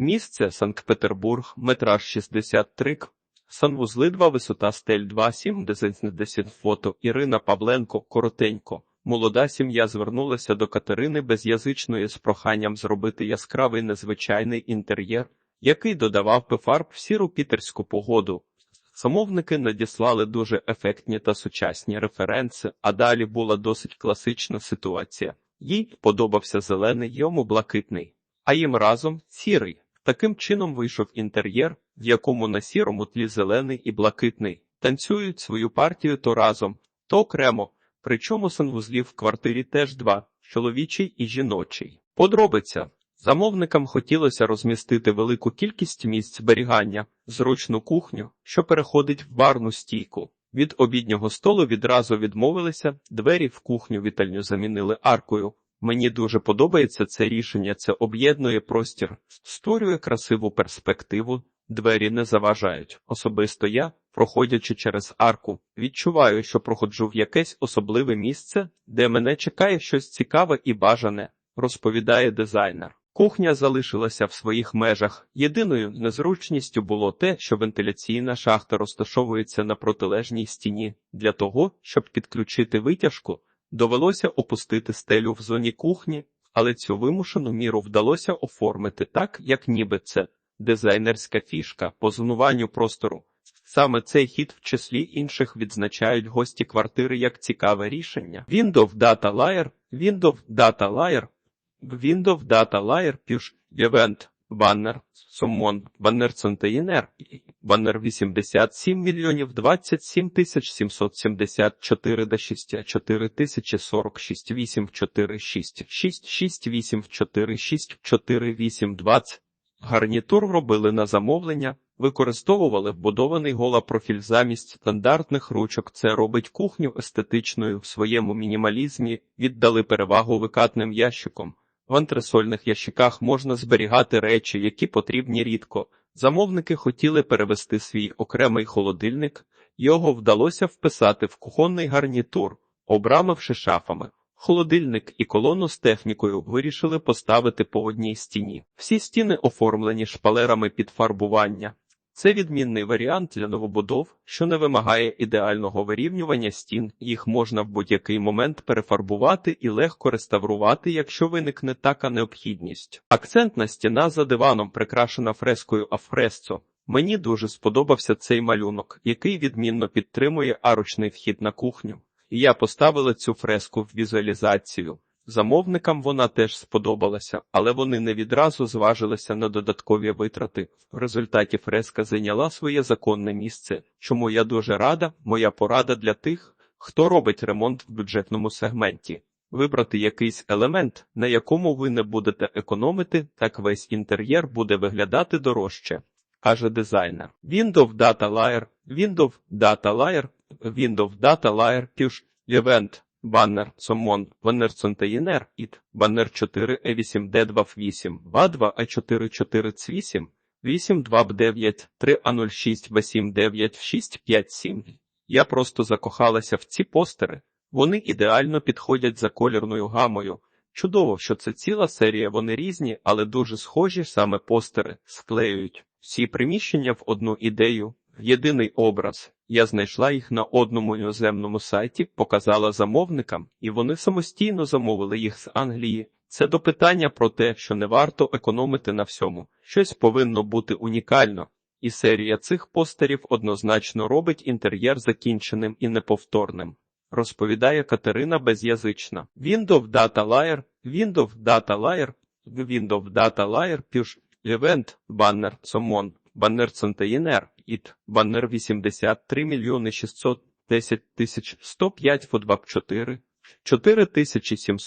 Місце Санкт-Петербург, метраж 63 к. Санвузли 2, висота стель 2, 7, дезінсне фото. Ірина Павленко, коротенько. Молода сім'я звернулася до Катерини безязичної з проханням зробити яскравий незвичайний інтер'єр, який додавав би фарб в сіру пітерську погоду. Замовники надіслали дуже ефектні та сучасні референси, а далі була досить класична ситуація. Їй подобався зелений, йому блакитний, а їм разом сірий. Таким чином вийшов інтер'єр, в якому на сірому тлі зелений і блакитний танцюють свою партію то разом, то окремо. Причому санвузлів в квартирі теж два чоловічий і жіночий. Подробиця. Замовникам хотілося розмістити велику кількість місць зберігання, зручну кухню, що переходить в барну стійку. Від обіднього столу відразу відмовилися, двері в кухню вітальню замінили аркою. Мені дуже подобається це рішення, це об'єднує простір, створює красиву перспективу, двері не заважають. Особисто я, проходячи через арку, відчуваю, що проходжу в якесь особливе місце, де мене чекає щось цікаве і бажане, розповідає дизайнер. Кухня залишилася в своїх межах. Єдиною незручністю було те, що вентиляційна шахта розташовується на протилежній стіні. Для того, щоб підключити витяжку, довелося опустити стелю в зоні кухні, але цю вимушену міру вдалося оформити так, як ніби це дизайнерська фішка по зонуванню простору. Саме цей хід в числі інших відзначають гості квартири як цікаве рішення. Windows Data Layer, Windows Data Layer, Windows Data Layer, Push, Event, Баннер, Сумон, Баннер Центеїнер, Баннер 87 мільйонів 27 тисяч 774 до 6 4 тисячі 46 8 4 6 6 6 8 4 6 4 8 20. Гарнітур робили на замовлення, використовували вбудований голопрофіль замість стандартних ручок. Це робить кухню естетичною в своєму мінімалізмі, віддали перевагу викатним ящикам. В антресольних ящиках можна зберігати речі, які потрібні рідко. Замовники хотіли перевести свій окремий холодильник, його вдалося вписати в кухонний гарнітур, обрамивши шафами. Холодильник і колону з технікою вирішили поставити по одній стіні. Всі стіни оформлені шпалерами під фарбування. Це відмінний варіант для новобудов, що не вимагає ідеального вирівнювання стін. Їх можна в будь-який момент перефарбувати і легко реставрувати, якщо виникне така необхідність. Акцентна стіна за диваном прикрашена фрескою афресцо. Мені дуже сподобався цей малюнок, який відмінно підтримує арочний вхід на кухню. І я поставила цю фреску в візуалізацію. Замовникам вона теж сподобалася, але вони не відразу зважилися на додаткові витрати. В результаті фреска зайняла своє законне місце, чому я дуже рада, моя порада для тих, хто робить ремонт в бюджетному сегменті. Вибрати якийсь елемент, на якому ви не будете економити, так весь інтер'єр буде виглядати дорожче, каже дизайнер. Windows Data Layer, Windows Data Layer, Windows Data Layer, Event, Баннер, Сомон, Баннер Центеїнер, ІТ, Баннер 4 E8 D28, БА2 А4 4 C8, 8 2 B9, 3 А06 B7 9 6 5 7. Я просто закохалася в ці постери. Вони ідеально підходять за колірною гамою. Чудово, що це ціла серія, вони різні, але дуже схожі саме постери, склеюють всі приміщення в одну ідею, в єдиний образ. Я знайшла їх на одному іноземному сайті, показала замовникам, і вони самостійно замовили їх з Англії. Це до питання про те, що не варто економити на всьому. Щось повинно бути унікально, і серія цих постерів однозначно робить інтер'єр закінченим і неповторним. Розповідає Катерина Безязична. Windows Data Layer, Windows Data Layer, Windows Data Layer, Push, Event, Banner, Summon, Баннер Центеїнер, ІТ, Баннер 83 мільйони 610 тисяч 105 фотбаб 4, 4797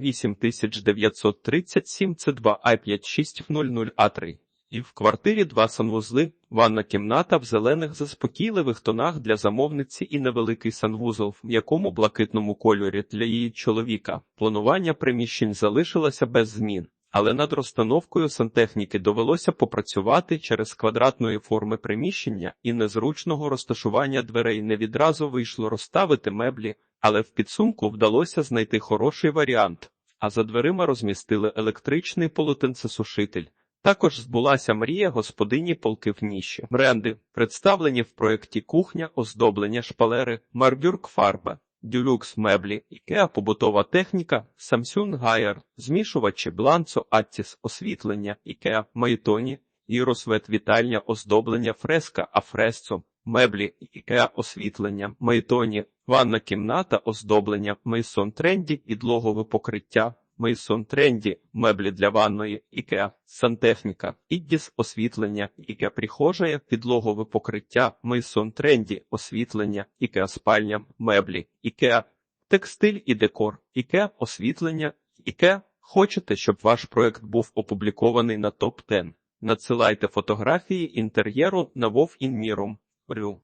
8937 С2 А5600 А3. І в квартирі два санвузли, ванна кімната в зелених заспокійливих тонах для замовниці і невеликий санвузол, в якому блакитному кольорі для її чоловіка. Планування приміщень залишилося без змін. Але над розстановкою сантехніки довелося попрацювати через квадратної форми приміщення і незручного розташування дверей не відразу вийшло розставити меблі, але в підсумку вдалося знайти хороший варіант. А за дверима розмістили електричний полотенцесушитель. Також збулася мрія господині полки в ніші. Бренди, представлені в проєкті кухня, оздоблення шпалери, Марбюрк фарба, Дюлюкс меблі, Ікеа побутова техніка, Samsung Гайер, змішувачі Бланцо, Аттіс, освітлення, Ікеа, Майтоні, Іросвет вітальня, оздоблення, фреска, Афресцо, меблі, Ікеа, освітлення, Майтоні, ванна кімната, оздоблення, Мейсон Тренді, підлогове покриття, Мейсон Тренді, меблі для ванної, Ікеа, сантехніка, Іддіс, освітлення, Ікеа прихожая, підлогове покриття, Мейсон Тренді, освітлення, Ікеа спальня, меблі, Ікеа, текстиль і декор, Ікеа, освітлення, Ікеа. Хочете, щоб ваш проект був опублікований на топ 10 Надсилайте фотографії інтер'єру на Вов. Рю.